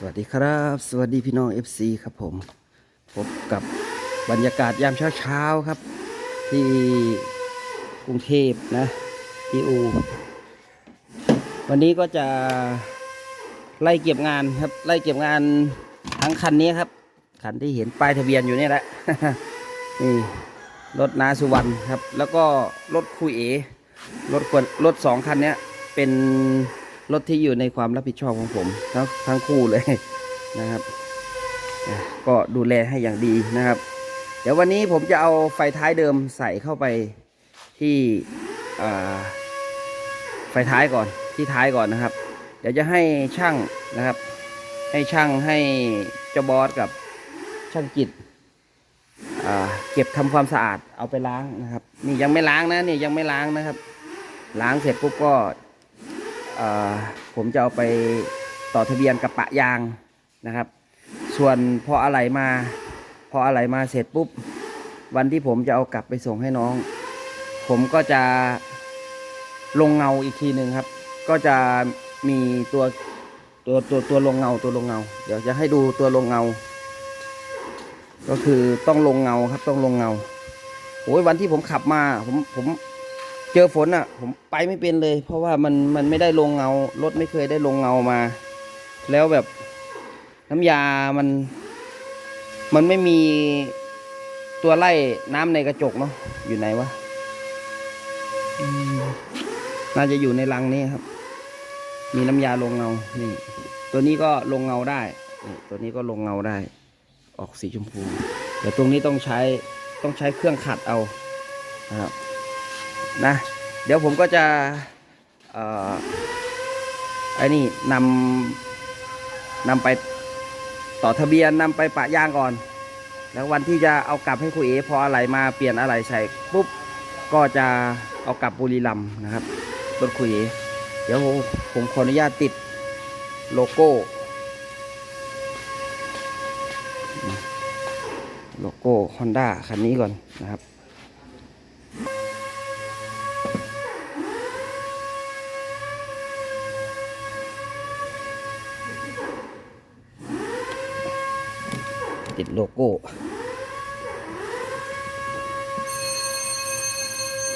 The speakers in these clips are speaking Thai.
สวัสดีครับ สวัสดีพี่น้อง FC ครับผม พบกับบรรยากาศยามเช้าๆครับ ที่กรุงเทพนะ ที่อู วันนี้ก็จะไล่เก็บงานครับ ไล่เก็บงานทั้งคันนี้ครับ คันที่เห็นป้ายทะเบียนอยู่นี่แหละ นี่รถนาสุวรรณครับ แล้วก็รถคุยเอรถกวนรถสองคันนี้เป็น รถที่อยู่ในความรับผิดชอบของผมทั้งทั้งคู่เลยนะครับ ก็ดูแลให้อย่างดีนะครับ เดี๋ยววันนี้ผมจะเอาไฟท้ายเดิมใส่เข้าไปที่ไฟท้ายก่อนที่ท้ายก่อนนะครับ เดี๋ยวจะให้ช่างนะครับ ให้ช่างให้เจ้าบอสกับช่างจิตเก็บทำความสะอาดเอาไปล้างนะครับ นี่ยังไม่ล้างนะนี่ยังไม่ล้างนะครับ ล้างเสร็จปุ๊บก็ ผมจะเอาไปต่อทะเบียนกับปะยางนะครับ ส่วนพออะไรมาพออะไรมาเสร็จปุ๊บ วันที่ผมจะเอากลับไปส่งให้น้อง ผมก็จะลงเงาอีกทีหนึ่งครับ ก็จะมีตัวตัวตัวตัวลงเงาตัวลงเงา เดี๋ยวจะให้ดูตัวลงเงา ก็คือต้องลงเงาครับต้องลงเงาโอ้ยวันที่ผมขับมาผมผม เจอฝนอะ ผมไปไม่เป็นเลย เพราะว่ามันมันไม่ได้ลงเงารถไม่เคยได้ลงเงามา แล้วแบบน้ำยามัน มันไม่มีตัวไล่น้ำในกระจกเนาะอยู่ไหนวะน่าจะอยู่ในรังนี้ครับ มีน้ำยาลงเงา นี่ ตัวนี้ก็ลงเงาได้ ตัวนี้ก็ลงเงาได้ ออกสีชมพูเดี๋ยวตรงนี้ต้องใช้ต้องใช้เครื่องขัดเอานะครับ นะ เดี๋ยวผมก็จะอ่อไอ้นี่นำนำไปต่อทะเบียนนำไปปะยางก่อน แล้ววันที่จะเอากลับให้คุยเอพออะไรมาเปลี่ยนอะไรใส่ปุ๊บก็จะเอากลับบุรีรัมนะครับรถคุยเอเดี๋ยวผมขออนุญาตติดโลโก้ โลโก้ Honda คันนี้ก่อนนะครับ ติดโลโก้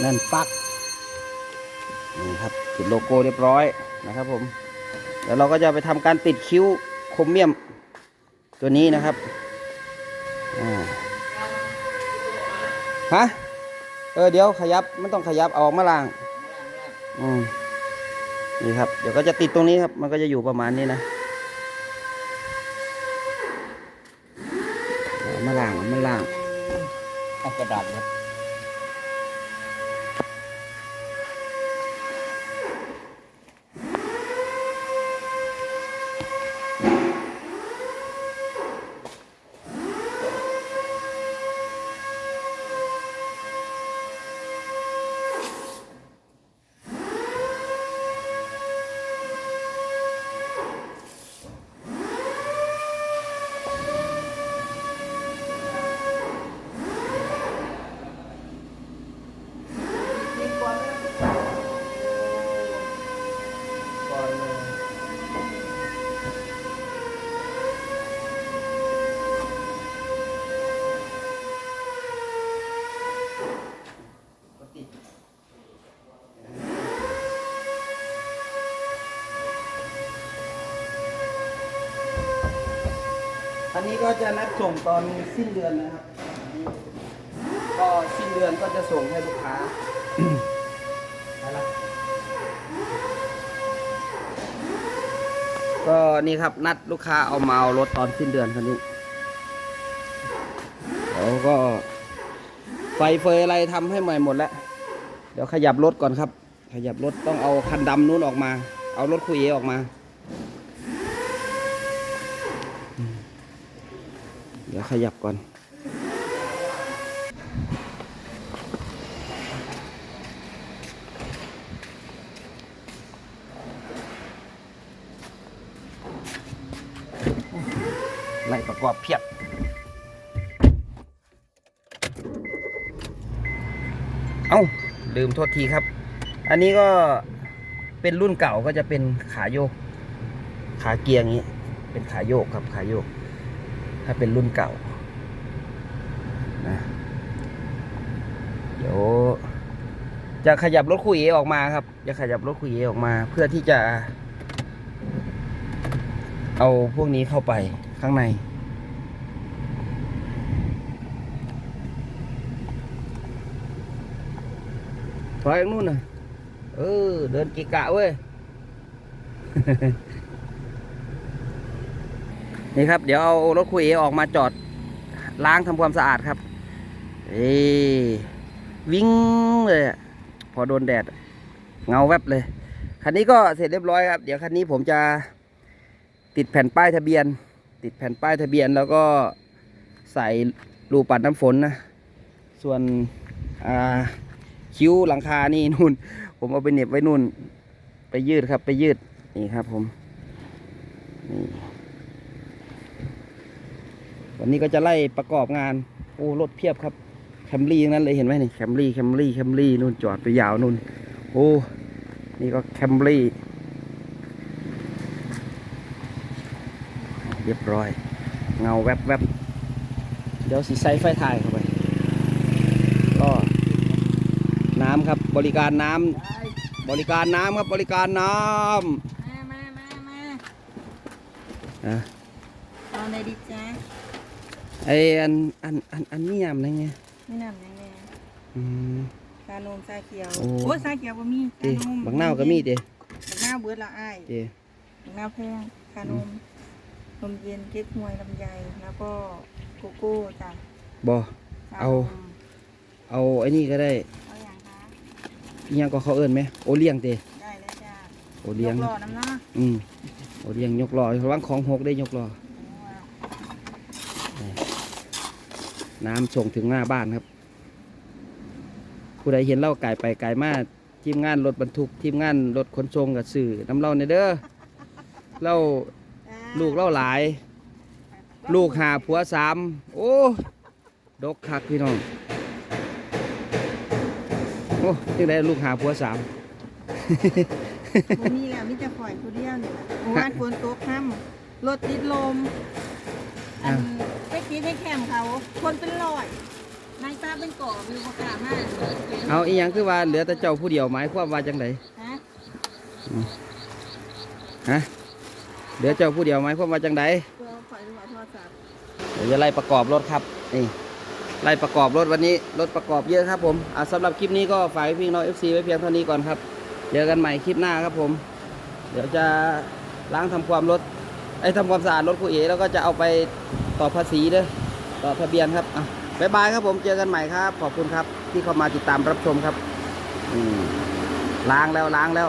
นั่นปักนี่ครับติดโลโก้เรียบร้อยนะครับผมเดี๋ยวเราก็จะไปทำการติดคิ้วครเมียมตัวนี้นะครับฮะเออเดี๋ยวขยับไม่ต้องขยับเอาออกมาล่างอืมนี่ครับ เดี๋ยวก็จะติดตรงนี้ครับ มันก็จะอยู่ประมาณนี้นะเอามา ล่างเอามาล่างเอากระดาษครับ นนี้ก็จะนัดส่งตอนสิ้นเดือนนะครับ ก็สิ้นเดือนก็จะส่งให้ลูกค้าก็นี่ครับนัดลูกค้าเอามาเอารถตอนสิ้นเดือนคันนี้แล้วก็ไฟเฟยอะไรทำให้ใหม่หมดแล้ว เดี๋ยวขยับรถก่อนครับ ขยับรถต้องเอาคันดำนู้นออกมา เอารถคุยเอออกมา เดี๋ยวขยับก่อน ไล่ประกอบเพียบเอ้าลืมโทษทีครับ อันนี้ก็เป็นรุ่นเก่าก็จะเป็นขาโยก ขาเกียร์อย่างนี้ เป็นขาโยกครับขาโยก ถ้าเป็นรุ่นเก่านะเดี๋ยวจะขยับรถคุยเอออกมาครับ จะขยับรถคุยเอออกมา เพื่อที่จะ เอาพวกนี้เข้าไปข้างในถอยนู่นน่ะ เออ เดินกิกะเว้ย นี่ครับ เดี๋ยวเอารถคุยเอออกมาจอดล้างทำความสะอาดครับเอวิ่งเลยพอโดนแดด เงาแวบเลย คันนี้ก็เสร็จเรียบร้อยครับ เดี๋ยวคันนี้ผมจะติดแผ่นป้ายทะเบียน ติดแผ่นป้ายทะเบียนแล้วก็ใส่รูปัดน้ำฝนนะ ส่วนคิ้วหลังคานี่นู่น ผมเอาไปเหน็บไว้นู่น ไปยืดครับ ไปยืด นี่ครับผมนี่ วันนี้ก็จะไล่ประกอบงาน โอ้รถเพียบครับแคมรี่ทั้งนั้นเลยเห็นไหมนี่แคมรี่แคมรี่แคมรี่นู่นจอดไปยาวนู่นโอ้นี่ก็แคมรี่เรียบร้อย เงาแวบแวบเดี๋ยวสีใสไฟถ่ายเข้าไปก็น้ำครับบริการน้ำบริการน้ำครับบริการน้มามามามาำนะเอาในดิจ้า ไออันอันอันอันนี้ยำอะไรเงี้ยไม่นำยังไงอืมชานมชาเขียวโอ้ โอ้ยชาเขียวบ่มีเต้ชานมบางนาวก็มีเต้บางนาวเบิดละอ้ายเต้บางนาวแพงชานมนมเย็นเก๊กฮวยลำไยแล้วก็โกโก้จ้ะบอชเอานมเอาไอ้นี่ก็ได้เอาอย่างคะอิหยังก็เขาเอิ้นไหมโอเลี้ยงเต้ได้เลยจ้าโอเลี้ยงยกหล่อน้ำเนาะอืมโอเลี้ยงยกล้อระวังของหกได้ยกล้อ น้ำส่งถึงหน้าบ้านครับ ผู้ใดเห็นเล่าไก่ไปไก่มาทีมงานรถบรรทุกทีมงานรถขนส่งกับสื่อน้ำเล่าในเด้อเล่าจ้าลูกเล่าหลาย ลูกหาผัวสามโอ้ดกคักพี่น้องโอ้ที่ได้ลูกหาผัวสามบ่มีแล้วมีแต่ข่อยผู้เดียวนี่แหละเมื่อวานฝนตกค่ำรถติดลม อันไปกินในแคมป์เขา คนเป็นร้อยนายตาเป็นก่อมีประกล้าศมากเอาอีหยังคือว่าเหลือแต่เจ้าผู้เดียวหมายความว่าจังไดฮะฮะเหลือเจ้าผู้เดียวหมายความว่าจังไดตัวข่อยดูว่าโทรศัพท์เดี๋ยวจะไล่ประกอบรถครับนี่ไล่ประกอบรถวันนี้รถประกอบเยอะครับผมอะสำหรับคลิปนี้ก็ฝากให้พี่น้อง FC ไว้เพียงเท่านี้ก่อนครับเจอกันใหม่คลิปหน้าครับผม เดี๋ยวจะล้างทำความรถ ไอ้ทำความสะอาดรถคุยเอแล้วก็จะเอาไปต่อภาษีเด้อต่อทะเบียนครับอะบ๊ายบายครับผมเจอกันใหม่ครับ ขอบคุณครับ ที่เข้ามาติดตามรับชมครับ อืมล้างแล้วล้างแล้ว